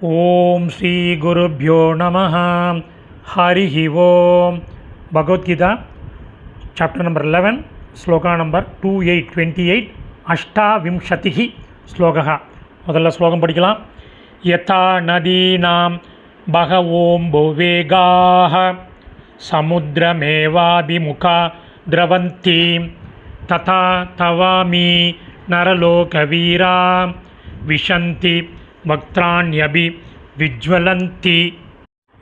ఓం శ్రీ గురుభ్యో నమ హరి ఓం భగవద్గీత చాప్టర్ నంబర్ లెవెన్ శ్లోక number two eight twenty eight அஷ்டாவிம்சதி ஸ்லோகா முதல்ல ஸ்லோகம் படிக்கலாம் யதா நதீனாம் பகவோம் புவேகாக சமுத்திரமேவாபிமுகா திரவந்தி ததா தவாமி நரலோகவீரா விஷந்தி வக்திராண்யபி விஜ்வலந்தி.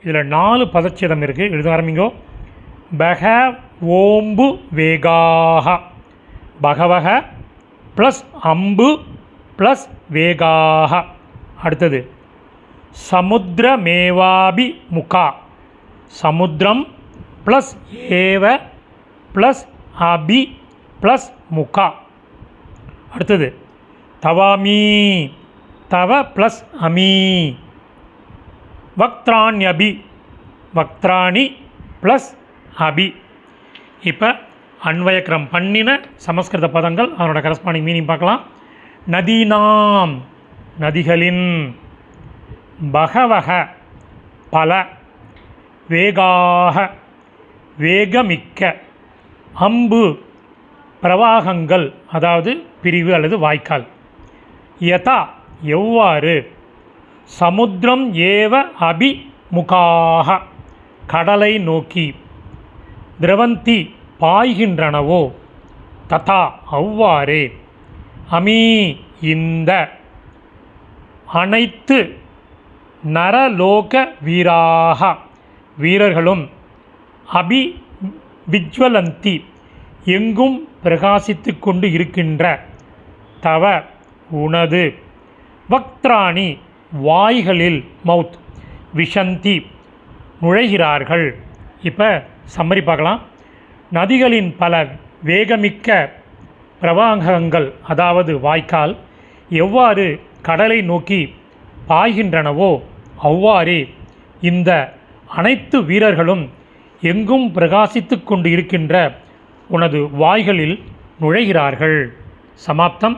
இதில் நாலு பதச்சேதம் இருக்குது எழுத ஆரம்பிங்கோ. பக ஓம்பு வேகாக பகவக ப்ளஸ் அம்பு ப்ளஸ் வேகாக அடுத்தது. சமுத்திரமேவாபி முகா. சமுத்திரம் ப்ளஸ் ஏவ ப்ளஸ் அபி ப்ளஸ் முகா. அடுத்தது. தவாமி. தவ ப்ளஸ் அமி. வக்த்ராண்யபி. வக்த்ராணி ப்ளஸ் அபி. இப்போ அன்வயக்கிரம் பண்ணின சமஸ்கிருத பதங்கள் அதனோட கரஸ்பாண்டிங் மீனிங் பார்க்கலாம். நதீனாம் நதிகளின் பகவக பல வேகாக வேகமிக்க அம்பு பிரவாகங்கள் அதாவது பிரிவு அல்லது வாய்க்கால். யதா எவ்வாறு? சமுத்திரம் ஏவ அபிமுகாக கடலை நோக்கி திரவந்தி பாய்கின்றனவோ? ததா அவ்வாறே. அமீ இந்த அனைத்து நரலோக வீராக வீரர்களும் அபி விஜ்வலந்தி எங்கும் பிரகாசித்து கொண்டு இருக்கின்ற தவ உனது வக்திராணி வாய்களில் மவுத் விஷந்தி நுழைகிறார்கள். இப்போ சம்மரி பார்க்கலாம். நதிகளின் பல வேகமிக்க பிரவாகங்கள் அதாவது வாய்க்கால் எவ்வாறு கடலை நோக்கி பாய்கின்றனவோ அவ்வாறே இந்த அனைத்து வீரர்களும் எங்கும் பிரகாசித்து கொண்டு இருக்கின்ற உனது வாய்களில் நுழைகிறார்கள். சமாப்தம்.